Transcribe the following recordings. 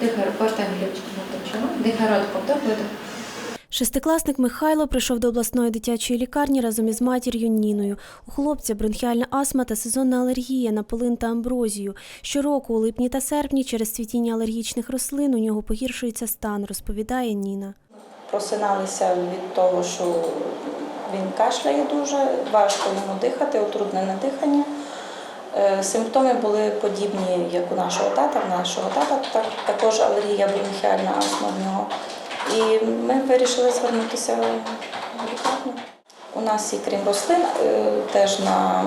Моточила. Дихай ротком, так видих. Шестикласник Михайло прийшов до обласної дитячої лікарні разом із матір'ю Ніною. У хлопця бронхіальна астма та сезонна алергія на полин та амброзію. Щороку у липні та серпні через цвітіння алергічних рослин у нього погіршується стан, розповідає Ніна. Просиналися від того, що він кашляє дуже, важко йому дихати, отруднене дихання. Симптоми були подібні, як у нашого тата. В нашого тата так- також алергія бронхіальна астма в нього. І ми вирішили звернутися в лікарню. У нас і крім рослин, е, теж на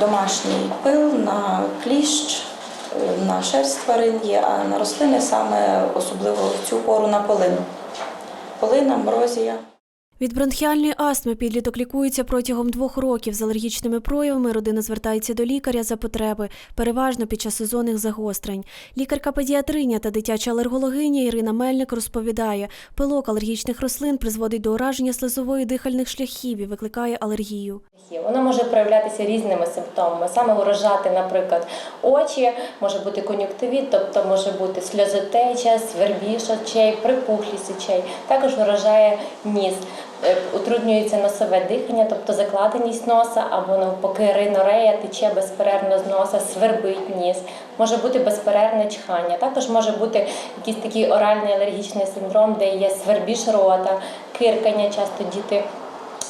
домашній пил, на кліщ, е, на шерсть тварин є, а на рослини саме особливо в цю пору на полин. Полин, амброзія. Від бронхіальної астми підліток лікується протягом двох років. З алергічними проявами родина звертається до лікаря за потреби, переважно під час сезонних загострень. Лікарка-педіатриня та дитяча алергологиня Ірина Мельник розповідає, пилок алергічних рослин призводить до ураження слизової дихальних шляхів і викликає алергію. Воно може проявлятися різними симптомами. Саме вражати, наприклад, очі, може бути кон'юктивіт, тобто може бути сльозотеча, свербіж очей, припухлість очей. Також вражає ніс. Е, Утруднюється носове дихання, тобто закладеність носа, або навпаки ринорея тече безперервно з носа, свербить ніс. Може бути безперервне чхання. Також може бути якийсь такий оральний алергічний синдром, де є свербіж рота, киркання, часто діти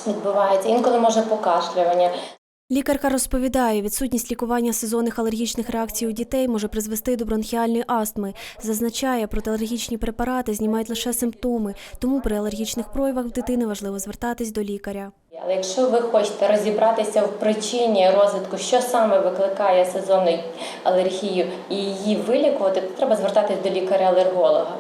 відбувається. Інколи може покашлювання. Лікарка розповідає, відсутність лікування сезонних алергічних реакцій у дітей може призвести до бронхіальної астми. Зазначає, протиалергічні препарати знімають лише симптоми, тому при алергічних проявах в дитини важливо звертатись до лікаря. Але якщо ви хочете розібратися в причині розвитку, що саме викликає сезонну алергію і її вилікувати, то треба звертатись до лікаря-алерголога.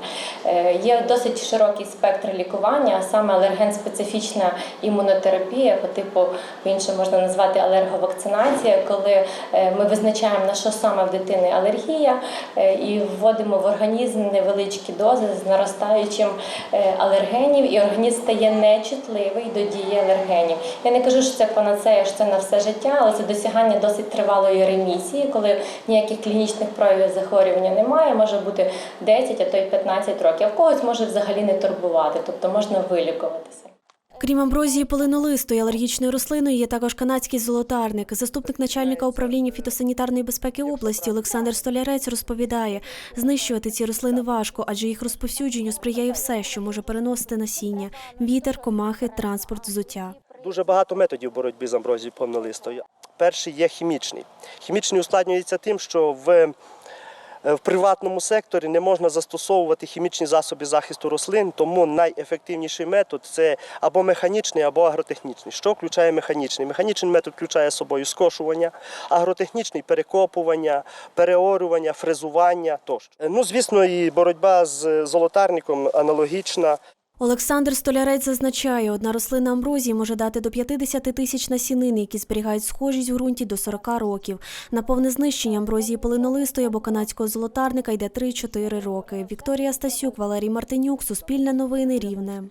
Е, Є досить широкий спектр лікування, а саме алерген-специфічна імунотерапія, по типу інше можна назвати алерговакцинація, коли е, ми визначаємо на що саме в дитини алергія е, і вводимо в організм невеличкі дози з наростаючим алергенів, і організм стає нечутливий до дії алергенів. Я не кажу, що це панацея, що це на все життя, але це досягання досить тривалої ремісії, коли ніяких клінічних проявів захворювання немає, може бути 10, а то й 15 років. А в когось може взагалі не турбувати, тобто можна вилікуватися. Крім амброзії полинолисту і алергічної рослиною, є також канадський золотарник. Заступник начальника управління фітосанітарної безпеки області Олександр Столярець розповідає, знищувати ці рослини важко, адже їх розповсюдженню сприяє все, що може переносити насіння: вітер, комахи, транспорт, взуття. Дуже багато методів боротьби з амброзією повнолистою. Перший є хімічний. Хімічний ускладнюється тим, що в, в приватному секторі не можна застосовувати хімічні засоби захисту рослин, тому найефективніший метод це або механічний, або агротехнічний. Що включає механічний? Механічний метод включає собою скошування, агротехнічний перекопування, переорювання, фрезування тощо. Е, Ну, звісно, і боротьба з золотарником аналогічна. Олександр Столярець зазначає, одна рослина амброзії може дати до 50 тисяч насінин, які зберігають схожість в ґрунті до 40 років. На повне знищення амброзії полинолистої або канадського золотарника йде 3-4 роки. Вікторія Стасюк, Валерій Мартинюк, Суспільне новини, Рівне.